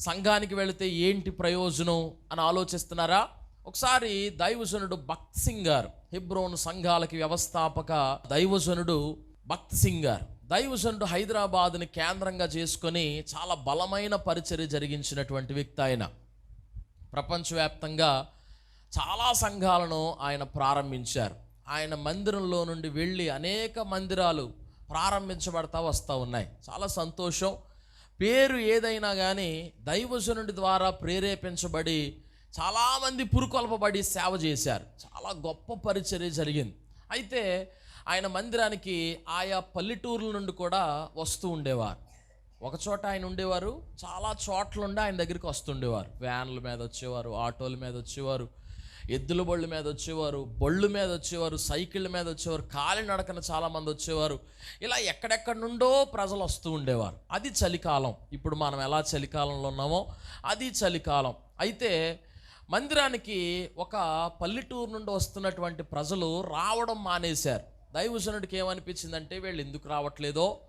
సంఘానికి వెళితే ఏంటి ప్రయోజనం అని ఆలోచిస్తున్నారా? ఒకసారి దైవజనుడు భక్త్ సింగ్ గారు హిబ్రోన్ సంఘాలకి వ్యవస్థాపక దైవజనుడు భక్త్ సింగ్ గారు. దైవజనుడు హైదరాబాద్ని కేంద్రంగా చేసుకొని చాలా బలమైన పరిచర్య జరిగించినటువంటి వ్యక్తి ఆయన. ప్రపంచవ్యాప్తంగా చాలా సంఘాలను ఆయన ప్రారంభించారు. ఆయన మందిరంలో నుండి వెళ్ళి అనేక మందిరాలు ప్రారంభించబడతా వస్తూ ఉన్నాయి. చాలా సంతోషం. పేరు ఏదైనా కానీ దైవజనుడి ద్వారా ప్రేరేపించబడి చాలామంది పురుకొల్పబడి సేవ చేశారు. చాలా గొప్ప పరిచర్య జరిగింది. అయితే ఆయన మందిరానికి ఆయా పల్లెటూర్ల నుండి కూడా వస్తూ ఉండేవారు. ఒకచోట ఆయన ఉండేవారు చాలా చోట్ల ఉండి ఆయన దగ్గరికి వస్తుండేవారు వ్యాన్ల మీద వచ్చేవారు ఆటోల మీద వచ్చేవారు ఎద్దుల బళ్ళు మీద వచ్చేవారు బళ్ళు మీద వచ్చేవారు సైకిళ్ళ మీద వచ్చేవారు కాలి నడకన చాలామంది వచ్చేవారు. ఇలా ఎక్కడెక్కడి నుండో ప్రజలు వస్తూ ఉండేవారు. అది చలికాలం. ఇప్పుడు మనం ఎలా చలికాలంలో ఉన్నామో అది చలికాలం. అయితే మందిరానికి ఒక పల్లెటూరు నుండి వస్తున్నటువంటి ప్రజలు రావడం మానేశారు. దైవజనుడికి ఏమనిపించిందంటే వీళ్ళు ఎందుకు రావట్లేదో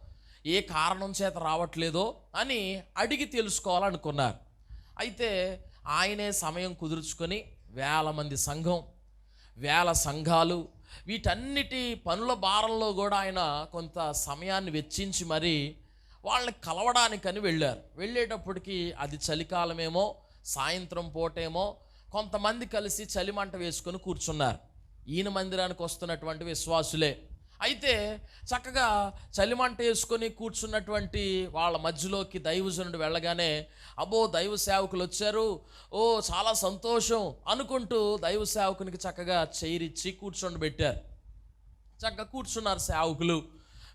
ఏ కారణం చేత రావట్లేదో అని అడిగి తెలుసుకోవాలనుకున్నారు. అయితే ఆయనే సమయం కుదుర్చుకొని వేల మంది సంఘం వేల సంఘాలు వీటన్నిటి పనుల భారంలో కూడా ఆయన కొంత సమయాన్ని వెచ్చించి మరి వాళ్ళని కలవడానికని వెళ్ళారు. వెళ్ళేటప్పటికి అది చలికాలమేమో సాయంత్రం పూటేమో కొంతమంది కలిసి చలిమంట వేసుకొని కూర్చున్నారు. ఈయన మందిరానికి వస్తున్నటువంటి విశ్వాసులే. అయితే చక్కగా చలిమంట వేసుకొని కూర్చున్నటువంటి వాళ్ళ మధ్యలోకి దైవజనుడు వెళ్ళగానే అబ్బో దైవ సేవకులు వచ్చారు. ఓ చాలా సంతోషం అనుకుంటూ దైవ సేవకునికి చక్కగా చైరిచ్చి కూర్చొని పెట్టారు. చక్కగా కూర్చున్నారు సేవకులు.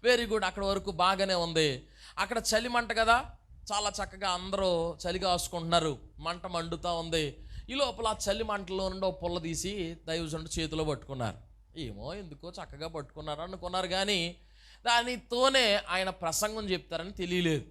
వెరీ గుడ్ అక్కడ వరకు బాగానే ఉంది. అక్కడ చలి మంట కదా. చాలా చక్కగా అందరూ చలి కాసుకుంటున్నారు. మంట మండుతూ ఉంది. ఈ లోపల ఆ చలి మంటలో నుండి ఒక పుల్ల తీసి దైవజనుడు చేతిలో పట్టుకున్నారు. ఏమో ఎందుకో చక్కగా పట్టుకున్నారు అనుకున్నారు కానీ దానితోనే ఆయన ప్రసంగం చెప్తారని తెలియలేదు.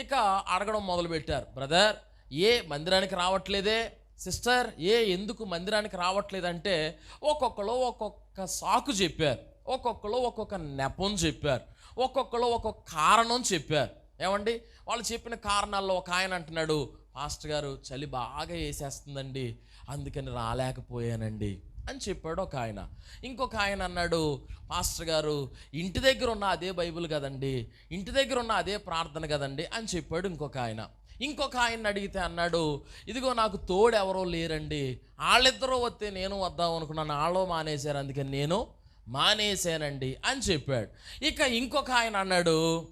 ఇక అడగడం మొదలుపెట్టారు. బ్రదర్ ఏ మందిరానికి రావట్లేదే? సిస్టర్ ఏ ఎందుకు మందిరానికి రావట్లేదంటే ఒక్కొక్కరు ఒక్కొక్క సాకు చెప్పారు. ఒక్కొక్కరు ఒక్కొక్క నెపం చెప్పారు. ఒక్కొక్కరు ఒక్కొక్క కారణం చెప్పారు. ఏమండి? వాళ్ళు చెప్పిన కారణాల్లో ఒక ఆయన అంటున్నాడు పాస్టర్ గారు చలి బాగా వేసేస్తుందండి. అందుకని రాలేకపోయానండి. అని చెప్పాడు ఒక ఆయన. ఇంకొక ఆయన అన్నాడు పాస్టర్ గారు ఇంటి దగ్గర ఉన్న అదే బైబిల్ కదండి ఇంటి దగ్గర ఉన్న అదే ప్రార్థన కదండి అని చెప్పాడు ఇంకొక ఆయన. ఇంకొక ఆయన అడిగితే అన్నాడు ఇదిగో నాకు తోడు ఎవరో లేరండి వాళ్ళిద్దరూ వస్తే నేను వద్దాం అనుకున్నాను వాళ్ళు మానేశారు అందుకని నేను మానేశానండి అని చెప్పాడు. ఇక ఇంకొక ఆయన అన్నాడు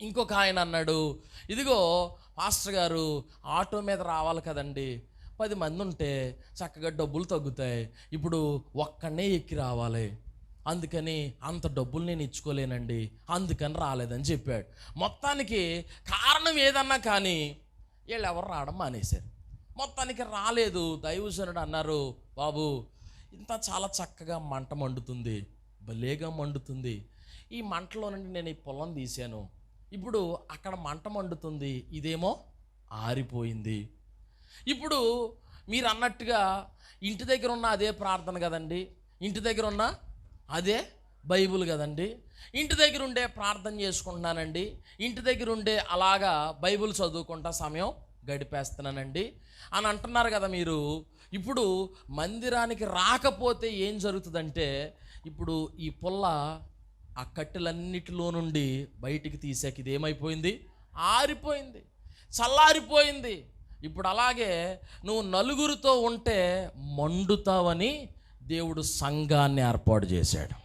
ఇంకొక ఆయన అన్నాడు ఇదిగో పాస్టర్ గారు ఆటో మీద రావాలి కదండి పది మంది ఉంటే చక్కగా డబ్బులు తగ్గుతాయి. ఇప్పుడు ఒక్కనే ఎక్కి రావాలి. అందుకని అంత డబ్బులు నేను ఇచ్చుకోలేనండి. అందుకని రాలేదని చెప్పాడు. మొత్తానికి కారణం ఏదన్నా కానీ వీళ్ళు ఎవరు రావడం మానేశారు. మొత్తానికి రాలేదు. దైవజనుడు అన్నారు బాబు ఇంత చాలా చక్కగా మంట మండుతుంది. భలేగా మండుతుంది. ఈ మంటలో నుండి నేను ఈ పొలం తీశాను. ఇప్పుడు అక్కడ మంట మండుతుంది. ఇదేమో ఆరిపోయింది. ఇప్పుడు మీరు అన్నట్టుగా ఇంటి దగ్గర ఉన్న అదే ప్రార్థన కదండి. ఇంటి దగ్గర ఉన్న అదే బైబుల్ కదండి. ఇంటి దగ్గర ఉండే ప్రార్థన చేసుకుంటున్నానండి. ఇంటి దగ్గర ఉండే అలాగా బైబుల్ చదువుకుంటా సమయం గడిపేస్తున్నానండి. అని అంటున్నారు కదా మీరు. ఇప్పుడు మందిరానికి రాకపోతే ఏం జరుగుతుందంటే ఇప్పుడు ఈ పుల్ల ఆ కట్టెలన్నిటిలో నుండి బయటికి తీసాక ఇది ఏమైపోయింది ఆరిపోయింది. చల్లారిపోయింది. ఇప్పుడు అలాగే నువ్వు నలుగురితో ఉంటే మండుతావని దేవుడు సంఘాన్ని ఏర్పాటు చేశాడు.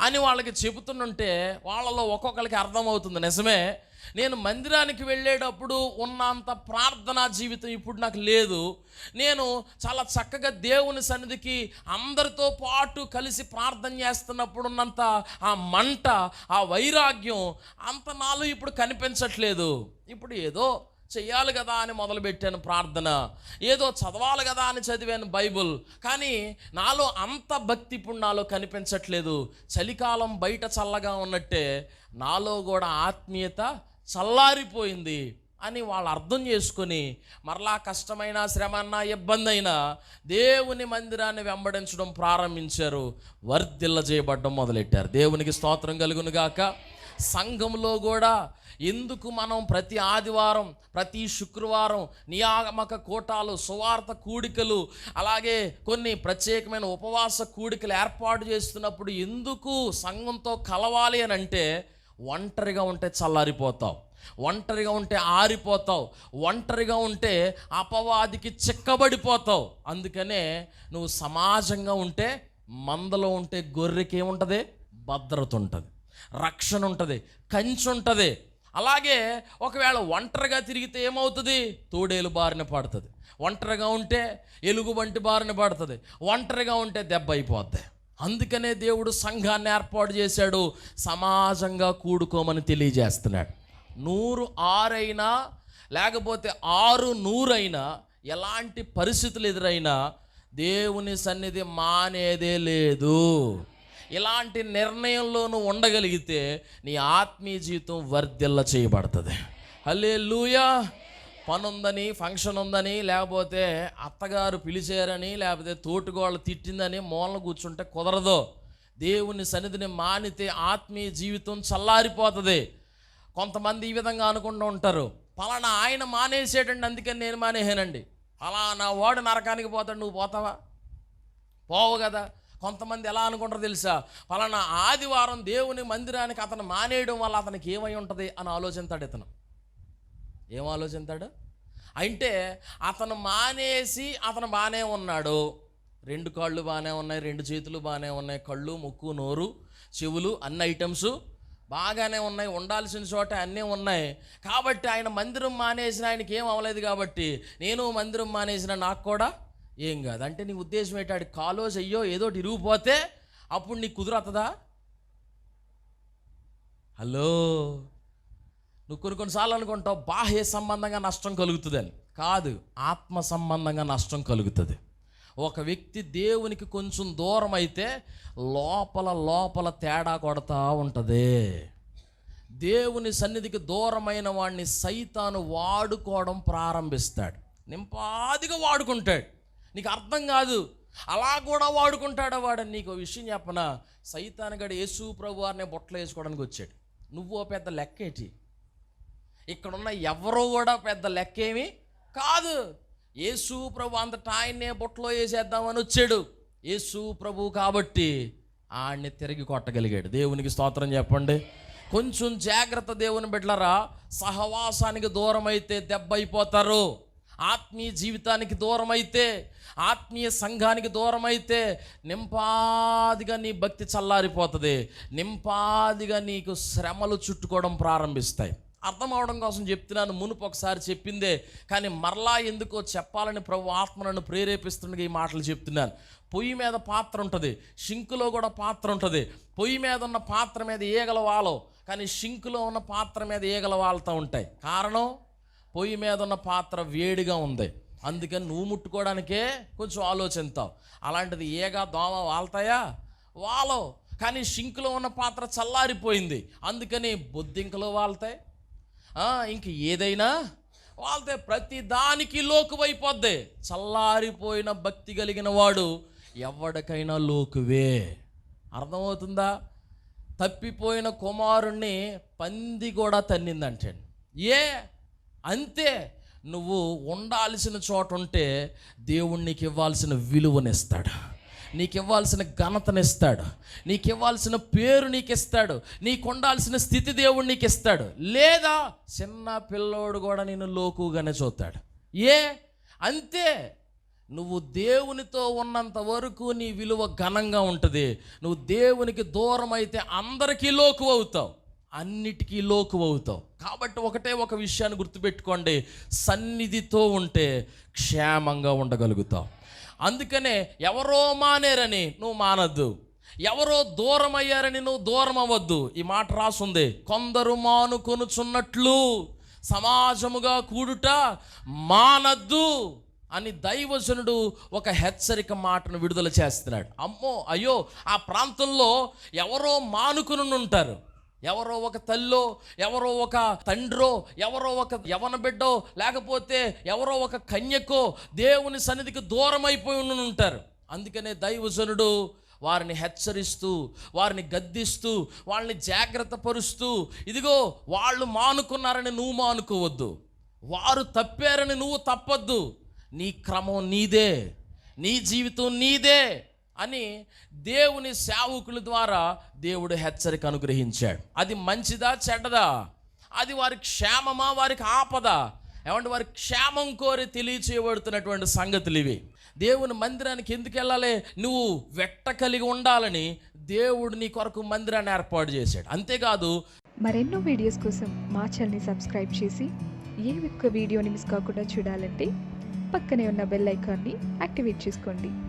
అని వాళ్ళకి చెబుతుంటే వాళ్ళలో ఒక్కొక్కరికి అర్థమవుతుంది. నిజమే నేను మందిరానికి వెళ్ళేటప్పుడు ఉన్నంత ప్రార్థనా జీవితం ఇప్పుడు నాకు లేదు. నేను చాలా చక్కగా దేవుని సన్నిధికి అందరితో పాటు కలిసి ప్రార్థన చేస్తున్నప్పుడు ఉన్నంత ఆ మంట ఆ వైరాగ్యం అంత నాలో ఇప్పుడు కనిపించట్లేదు. ఇప్పుడు ఏదో చేయాలి కదా అని మొదలుపెట్టాను ప్రార్థన. ఏదో చదవాలి కదా అని చదివాను బైబుల్. కానీ నాలో అంత భక్తి పుణ్యాలు కనిపించట్లేదు. చలికాలం బయట చల్లగా ఉన్నట్టే నాలో కూడా ఆత్మీయత చల్లారిపోయింది అని వాళ్ళు అర్థం చేసుకొని మరలా కష్టమైన శ్రమన్న ఇబ్బంది అయినా దేవుని మందిరాన్ని వెంబడించడం ప్రారంభించారు. వర్ధిల్ల చేయబడడం మొదలెట్టారు. దేవునికి స్తోత్రం కలుగునుగాక సంఘంలో కూడా ఎందుకు మనం ప్రతి ఆదివారం ప్రతి శుక్రవారం నియామక కూటాలు సువార్త కూడికలు అలాగే కొన్ని ప్రత్యేకమైన ఉపవాస కూడికలు ఏర్పాటు చేస్తున్నప్పుడు ఎందుకు సంఘంతో కలవాలి అని అంటే ఒంటరిగా ఉంటే చల్లారిపోతావు ఒంటరిగా ఉంటే ఆరిపోతావు ఒంటరిగా ఉంటే అపవాదికి చిక్కబడిపోతావు. అందుకనే నువ్వు సమాజంగా ఉంటే మందలో ఉంటే గొర్రెకి ఏముంటుంది భద్రత ఉంటుంది. రక్షణ ఉంటుంది కంచి ఉంటుంది అలాగే ఒకవేళ ఒంటరిగా తిరిగితే ఏమవుతుంది? తోడేలు బారిన పడుతుంది. ఒంటరిగా ఉంటే ఎలుగు వంటి బారిన పడుతుంది. ఒంటరిగా ఉంటే దెబ్బ అయిపోద్ది. అందుకనే దేవుడు సంఘాన్ని ఏర్పాటు చేశాడు. సమాజంగా కూడుకోమని తెలియజేస్తున్నాడు. నూరు ఆరైనా లేకపోతే ఆరు నూరైనా ఎలాంటి పరిస్థితులు ఎదురైనా దేవుని సన్నిధి మానేదే లేదు. ఇలాంటి నిర్ణయంలో నువ్వు ఉండగలిగితే నీ ఆత్మీయ జీవితం వర్ధిల్ల చేయబడుతుంది. హలే లూయా పని ఉందని ఫంక్షన్ ఉందని లేకపోతే అత్తగారు పిలిచారని లేకపోతే తోటిగోళ్ళు తిట్టిందని మూలన కూర్చుంటే కుదరదు. దేవుని సన్నిధిని మానితే ఆత్మీయ జీవితం చల్లారిపోతుంది. కొంతమంది ఈ విధంగా అనుకుంటూ ఉంటారు. పలానా ఆయన మానేసేటండి అందుకని నేను మానేసానండి పలానా వాడు నరకానికి పోతాడు నువ్వు పోతావా? పోవు కదా. కొంతమంది ఎలా అనుకుంటారో తెలుసా? పలానా ఆదివారం దేవుని మందిరానికి అతను మానేయడం వల్ల అతనికి ఏమై ఉంటుంది అని ఆలోచిస్తాడు ఇతను. ఏం ఆలోచిస్తాడు? అంటే అతను మానేసి అతను బాగానే ఉన్నాడు. రెండు కాళ్ళు బాగానే ఉన్నాయి రెండు చేతులు బాగానే ఉన్నాయి కళ్ళు ముక్కు నోరు చెవులు అన్ని ఐటమ్స్ బాగానే ఉన్నాయి ఉండాల్సిన చోట అన్నీ ఉన్నాయి. కాబట్టి ఆయన మందిరం మానేసిన ఆయనకి ఏం అవ్వలేదు కాబట్టి నేను మందిరం మానేసిన నాకు కూడా ఏం కాదు. అంటే నీ ఉద్దేశం ఏంటాడు కాలో చెయ్యో ఏదో ఒకటి ఇరిగిపోతే అప్పుడు నీకు కుదురతదా హలో? నువ్వు కొన్ని కొన్నిసార్లు అనుకుంటావు బాహ్య సంబంధంగా నష్టం కలుగుతుందని. కాదు ఆత్మ సంబంధంగా నష్టం కలుగుతుంది. ఒక వ్యక్తి దేవునికి కొంచెం దూరం అయితే లోపల లోపల తేడా కొడతా ఉంటుంది. దేవుని సన్నిధికి దూరమైన వాడిని సైతాను వాడుకోవడం ప్రారంభిస్తాడు. నింపాదిగా వాడుకుంటాడు. నీకు అర్థం కాదు. అలా కూడా వాడుకుంటాడా వాడని నీకు విషయం చెప్పనా? సైతానగడు యేసు ప్రభు వారిని బొట్టలు వేసుకోవడానికి వచ్చాడు. నువ్వు ఓ పెద్ద లెక్కేటి. ఇక్కడున్న ఎవరో కూడా పెద్ద లెక్కేమి కాదు. యేసు ప్రభు అంతటా ఆయన్నే బొట్టలో వేసేద్దామని వచ్చాడు. యేసు ప్రభు కాబట్టి ఆడిని తిరిగి కొట్టగలిగాడు. దేవునికి స్తోత్రం చెప్పండి. కొంచెం జాగ్రత్త దేవుని బిడ్డలరా సహవాసానికి దూరం అయితే దెబ్బ అయిపోతారు. ఆత్మీయ జీవితానికి దూరమైతే ఆత్మీయ సంఘానికి దూరమైతే నింపాదిగా నీ భక్తి చల్లారిపోతుంది. నింపాదిగా నీకు శ్రమలు చుట్టుకోవడం ప్రారంభిస్తాయి. అర్థం అవడం కోసం చెప్తున్నాను మునుపు ఒకసారి చెప్పిందే కానీ మరలా ఎందుకో చెప్పాలని ప్రభు ఆత్మ నన్ను ప్రేరేపిస్తుండగా ఈ మాటలు చెప్తున్నాను. పొయ్యి మీద పాత్ర ఉంటుంది షింకులో కూడా పాత్ర ఉంటుంది. పొయ్యి మీద ఉన్న పాత్ర మీద ఈగల వాలో కానీ షింకులో ఉన్న పాత్ర మీద ఈగల వాలుతూ ఉంటాయి. కారణం? పొయ్యి మీద ఉన్న పాత్ర వేడిగా ఉంది. అందుకని నువ్వు ముట్టుకోవడానికే కొంచెం ఆలోచిస్తావు. అలాంటిది ఏగా దోమ వాళ్తాయా? వాలో. కానీ షింక్లో ఉన్న పాత్ర చల్లారిపోయింది. అందుకని బొద్దింకలో వాళ్తాయి. ఇంక ఏదైనా వాళ్ళతే ప్రతి దానికి లోకువైపోద్ది చల్లారిపోయిన భక్తి కలిగిన వాడు ఎవడికైనా లోకువే. అర్థమవుతుందా? తప్పిపోయిన కుమారుణ్ణి పంది కూడా తన్నిందంటే ఏ? అంతే నువ్వు ఉండాల్సిన చోట ఉంటే దేవుడు నీకు ఇవ్వాల్సిన విలువనిస్తాడు. నీకు ఇవ్వాల్సిన ఘనతనిస్తాడు. నీకు ఇవ్వాల్సిన పేరు నీకు ఇస్తాడు నీకు ఉండాల్సిన స్థితి దేవుడు నీకు ఇస్తాడు లేదా చిన్న పిల్లోడు కూడా నేను లోకుగానే చూస్తాడు. ఏ? అంతే. నువ్వు దేవునితో ఉన్నంత వరకు నీ విలువ ఘనంగా ఉంటుంది. నువ్వు దేవునికి దూరం అయితే అందరికీ లోకు అవుతావు అన్నిటికీ లోకు అవుతావు. కాబట్టి ఒకటే ఒక విషయాన్ని గుర్తుపెట్టుకోండి. సన్నిధితో ఉంటే క్షేమంగా ఉండగలుగుతావు. అందుకనే ఎవరో మానేరని నువ్వు మానద్దు. ఎవరో దూరం అయ్యారని నువ్వు దూరం అవ్వద్దు ఈ మాట రాసుంది. కొందరు మానుకొనుచున్నట్లు సమాజముగా కూడుట మానద్దు అని దైవజనుడు ఒక హెచ్చరిక మాటను విడుదల చేస్తున్నాడు. అమ్మో అయ్యో ఆ ప్రాంతంలో ఎవరో మానుకుని ఉంటారు ఎవరో ఒక తల్లో ఎవరో ఒక తండ్రో ఎవరో ఒక యవన బిడ్డో లేకపోతే ఎవరో ఒక కన్యకో దేవుని సన్నిధికి దూరం అయిపోయి ఉంటారు. అందుకనే దైవజనుడు వారిని హెచ్చరిస్తూ వారిని గద్దిస్తూ వాళ్ళని జాగ్రత్త పరుస్తూ ఇదిగో వాళ్ళు మానుకున్నారని నువ్వు మానుకోవద్దు. వారు తప్పారని నువ్వు తప్పొద్దు. నీ క్రమం నీదే. నీ జీవితం నీదే. అని దేవుని సేవకుల ద్వారా దేవుడు హెచ్చరిక అనుగ్రహించాడు. అది మంచిదా చెడ్డదా? అది వారి క్షేమమా వారికి ఆపద? ఏమంటే వారి క్షేమం కోరి తెలియచేయబడుతున్నటువంటి సంగతులు ఇవి. దేవుని మందిరానికి ఎందుకు వెళ్ళాలి? నువ్వు వెట్ట కలిగి ఉండాలని దేవుడు నీ కొరకు మందిరాన్ని ఏర్పాటు చేశాడు. అంతేకాదు మరెన్నో వీడియోస్ కోసం మా ఛానల్ని సబ్స్క్రైబ్ చేసి ఏ ఒక్క వీడియోని మిస్ కాకుండా చూడాలంటే పక్కనే ఉన్న బెల్ ఐకాన్ని యాక్టివేట్ చేసుకోండి.